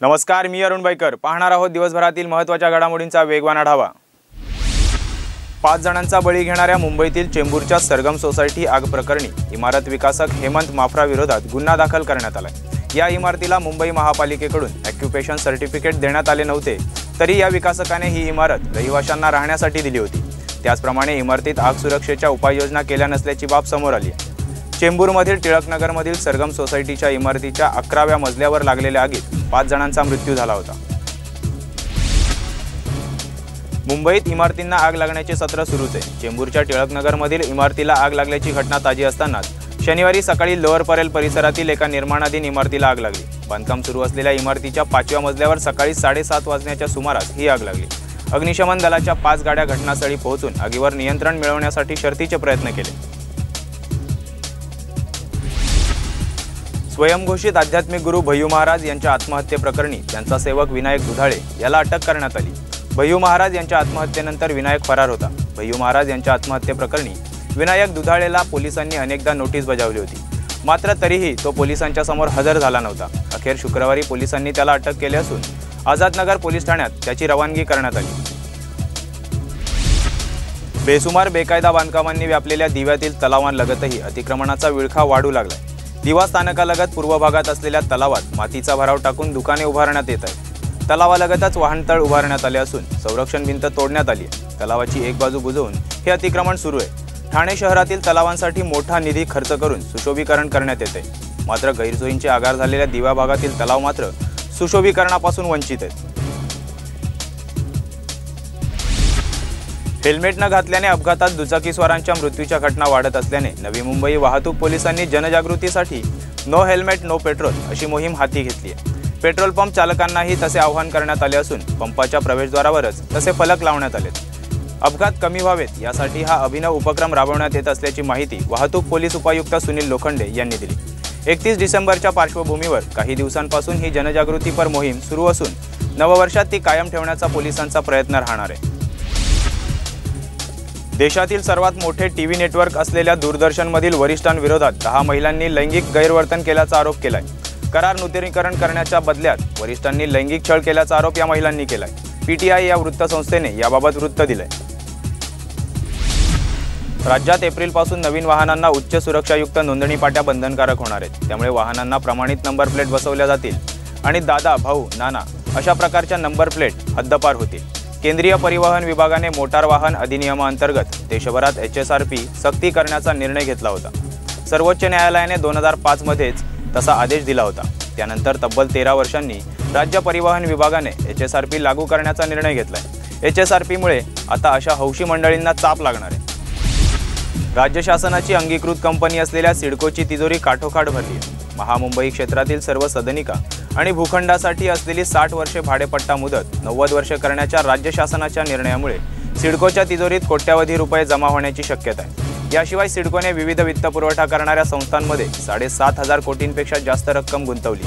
नमस्कार मी अरुण बाईकर पाहणार आहोत दिवसभरातील महत्त्वाच्या घडामोडींचा वेगवान आढावा. पाच जणांचा बळी घेणाऱ्या मुंबईतील चेंबूरच्या सरगम सोसायटी आग प्रकरणी इमारत विकासक हेमंत माफरा विरोधात गुन्हा दाखल करण्यात आलाय. या इमारतीला मुंबई महापालिकेकडून ॲक्युपेशन सर्टिफिकेट देण्यात आले नव्हते तरी या विकासकाने ही इमारत रहिवाशांना राहण्यासाठी दिली होती. त्याचप्रमाणे इमारतीत आग सुरक्षेच्या उपाययोजना केल्या नसल्याची बाब समोर आली आहे. चेंबूरमधील टिळकनगरमधील सरगम सोसायटीच्या इमारतीच्या अकराव्या मजल्यावर लागलेल्या आगीत पाच जणांचा मृत्यू झाला होता. मुंबईत इमारतींना आग लागण्याचे सत्र सुरूच आहे. चेंबूरच्या टिळकनगरमधील इमारतीला आग लागल्याची घटना ताजी असतानाच शनिवारी सकाळी लोअर परेल परिसरातील एका निर्माणाधीन इमारतीला आग लागली. बांधकाम सुरू असलेल्या इमारतीच्या पाचव्या मजल्यावर सकाळी साडेसात वाजण्याच्या सुमारास ही आग लागली. अग्निशमन दलाच्या पाच गाड्या घटनास्थळी पोहोचून आगीवर नियंत्रण मिळवण्यासाठी शर्तीचे प्रयत्न केले. स्वयंघोषित आध्यात्मिक गुरु भय्यू महाराज यांच्या आत्महत्येप्रकरणी त्यांचा सेवक विनायक दुधाळे याला अटक करण्यात आली. भय्यू महाराज यांच्या आत्महत्येनंतर विनायक फरार होता. भय्यू महाराज यांच्या आत्महत्येप्रकरणी विनायक दुधाळेला पोलिसांनी अनेकदा नोटीस बजावली होती. मात्र तरीही तो पोलिसांच्या समोर हजर झाला नव्हता. अखेर शुक्रवारी पोलिसांनी त्याला अटक केली असून आझादनगर पोलीस ठाण्यात त्याची रवानगी करण्यात आली. बेसुमार बेकायदा बांधकामांनी व्यापलेल्या दिव्यातील तलावांलगतही अतिक्रमणाचा विळखा वाढू लागलाय. दिवा स्थानकालगत पूर्व भागात असलेल्या तलावात मातीचा भराव टाकून दुकाने उभारण्यात येत आहेत. तलावालगतच वाहनतळ उभारण्यात आले असून संरक्षण भिंत तोडण्यात आली आहे. तलावाची एक बाजू बुजवून हे अतिक्रमण सुरू आहे. ठाणे शहरातील तलावांसाठी मोठा निधी खर्च करून सुशोभीकरण करण्यात येते. मात्र गैरसोयींचे आगार झालेल्या दिवा भागातील तलाव मात्र सुशोभीकरणापासून वंचित आहेत. हेल्मेट न घातल्याने अपघातात दुचाकीस्वारांच्या मृत्यूच्या घटना वाढत असल्याने नवी मुंबई वाहतूक पोलिसांनी जनजागृतीसाठी नो हेल्मेट नो पेट्रोल अशी मोहीम हाती घेतली आहे. पेट्रोल पंप चालकांनाही तसे आवाहन करण्यात आले असून पंपाच्या प्रवेशद्वारावरच तसे फलक लावण्यात आलेत. अपघात कमी व्हावेत यासाठी हा अभिनव उपक्रम राबवण्यात येत असल्याची माहिती वाहतूक पोलीस उपायुक्त सुनील लोखंडे यांनी दिली. एकतीस डिसेंबरच्या पार्श्वभूमीवर काही दिवसांपासून ही जनजागृतीपर मोहीम सुरू असून नववर्षात ती कायम ठेवण्याचा पोलिसांचा प्रयत्न राहणार आहे. देशातील सर्वात मोठे टी व्ही नेटवर्क असलेल्या दूरदर्शनमधील वरिष्ठांविरोधात दहा महिलांनी लैंगिक गैरवर्तन केल्याचा आरोप केलाय. करार नूतनीकरण करण्याच्या बदल्यात वरिष्ठांनी लैंगिक छळ केल्याचा आरोप या महिलांनी केलाय. पीटीआय या वृत्तसंस्थेने याबाबत वृत्त दिलंय. राज्यात एप्रिलपासून नवीन वाहनांना उच्च सुरक्षायुक्त नोंदणी पाट्या बंधनकारक होणार आहेत. त्यामुळे वाहनांना प्रमाणित नंबर प्लेट बसवल्या जातील आणि दादा भाऊ नाना अशा प्रकारच्या नंबर प्लेट हद्दपार होतील. केंद्रीय परिवहन विभागाने मोटार वाहन अधिनियमाअंतर्गत देशभरात एच एस आर पी सक्ती करण्याचा निर्णय घेतला होता. सर्वोच्च न्यायालयाने दोन हजार पाचमध्येच तसा आदेश दिला होता. त्यानंतर तब्बल तेरा वर्षांनी राज्य परिवहन विभागाने एच एस आर पी लागू करण्याचा निर्णय घेतला आहे एच एस आर पीमुळे आता अशा हौशी मंडळींना चाप लागणार आहे. राज्य शासनाची अंगीकृत कंपनी असलेल्या सिडकोची तिजोरी काठोकाठ भरली महामुंबई क्षेत्रातील सर्व सदनिका आणि भूखंडासाठी असलेली साठ वर्षे भाडेपट्टा मुदत नव्वद वर्षे करण्याच्या राज्य शासनाच्या निर्णयामुळे सिडकोच्या तिजोरीत कोट्यावधी रुपये जमा होण्याची शक्यता आहे. याशिवाय सिडकोने विविध वित्तपुरवठा करणाऱ्या संस्थांमध्ये साडेसात हजार कोटींपेक्षा जास्त रक्कम गुंतवली.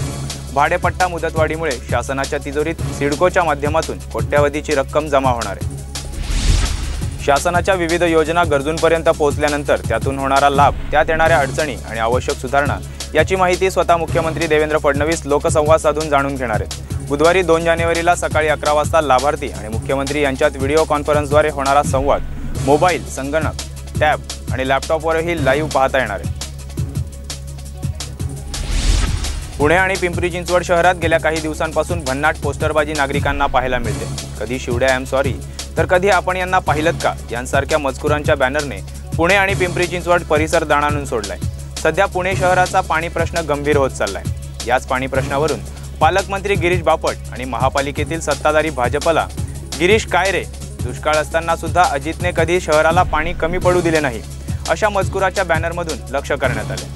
भाडेपट्टा मुदतवाढीमुळे शासनाच्या तिजोरीत सिडकोच्या माध्यमातून कोट्यावधीची रक्कम जमा होणार आहे. शासनाच्या विविध योजना गरजूंपर्यंत पोहोचल्यानंतर त्यातून होणारा लाभ त्यात येणाऱ्या अडचणी आणि आवश्यक सुधारणा याची माहिती स्वतः मुख्यमंत्री देवेंद्र फडणवीस लोकसंवाद साधून जाणून घेणार आहेत. बुधवारी दोन जानेवारीला सकाळी अकरा वाजता लाभार्थी आणि मुख्यमंत्री यांच्यात व्हिडिओ कॉन्फरन्सद्वारे होणारा संवाद मोबाईल संगणक टॅब आणि लॅपटॉपवरही लाईव्ह पाहता येणार आहे. पुणे आणि पिंपरी चिंचवड शहरात गेल्या काही दिवसांपासून भन्नाट पोस्टरबाजी नागरिकांना पाहायला मिळते. कधी शिवड्या आय एम सॉरी तर कधी आपण यांना पाहिलं का? यांसारख्या मजकुरांच्या बॅनरने पुणे आणि पिंपरी चिंचवड परिसर दाणानून सोडलाय. सध्या पुणे शहराचा पाणी प्रश्न गंभीर होत चाललाय. याच पाणी प्रश्नावरून पालकमंत्री गिरीश बापट आणि महापालिकेतील सत्ताधारी भाजपला गिरीश कायरे दुष्काळ असताना सुद्धा अजितने कधी शहराला पाणी कमी पडू दिले नाही अशा मजकुराच्या बॅनरमधून लक्ष करण्यात आले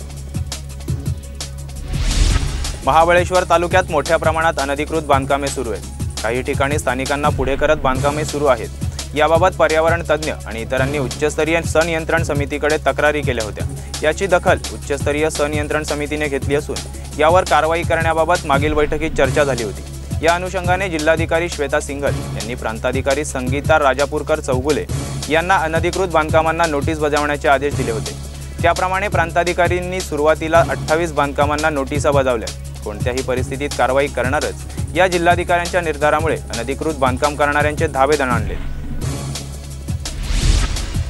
महाबळेश्वर तालुक्यात मोठ्या प्रमाणात अनधिकृत बांधकामे सुरू आहेत. काही ठिकाणी स्थानिकांना पुढे करत बांधकामे सुरू आहेत. याबाबत पर्यावरण तज्ज्ञ आणि इतरांनी उच्चस्तरीय सनियंत्रण समितीकडे तक्रारी केल्या होत्या. याची दखल उच्चस्तरीय सनियंत्रण समितीने घेतली असून यावर कारवाई करण्याबाबत मागील बैठकीत चर्चा झाली होती. या अनुषंगाने जिल्हाधिकारी श्वेता सिंघल यांनी प्रांताधिकारी संगीता राजापूरकर चौगुले यांना अनधिकृत बांधकामांना नोटीस बजावण्याचे आदेश दिले होते. त्याप्रमाणे प्रांताधिकारींनी सुरुवातीला अठ्ठावीस बांधकामांना नोटिसा बजावल्या. कोणत्याही परिस्थितीत कारवाई करणारच या जिल्हाधिकाऱ्यांच्या निर्धारामुळे अनधिकृत बांधकाम करणाऱ्यांचे धावे दणाणले.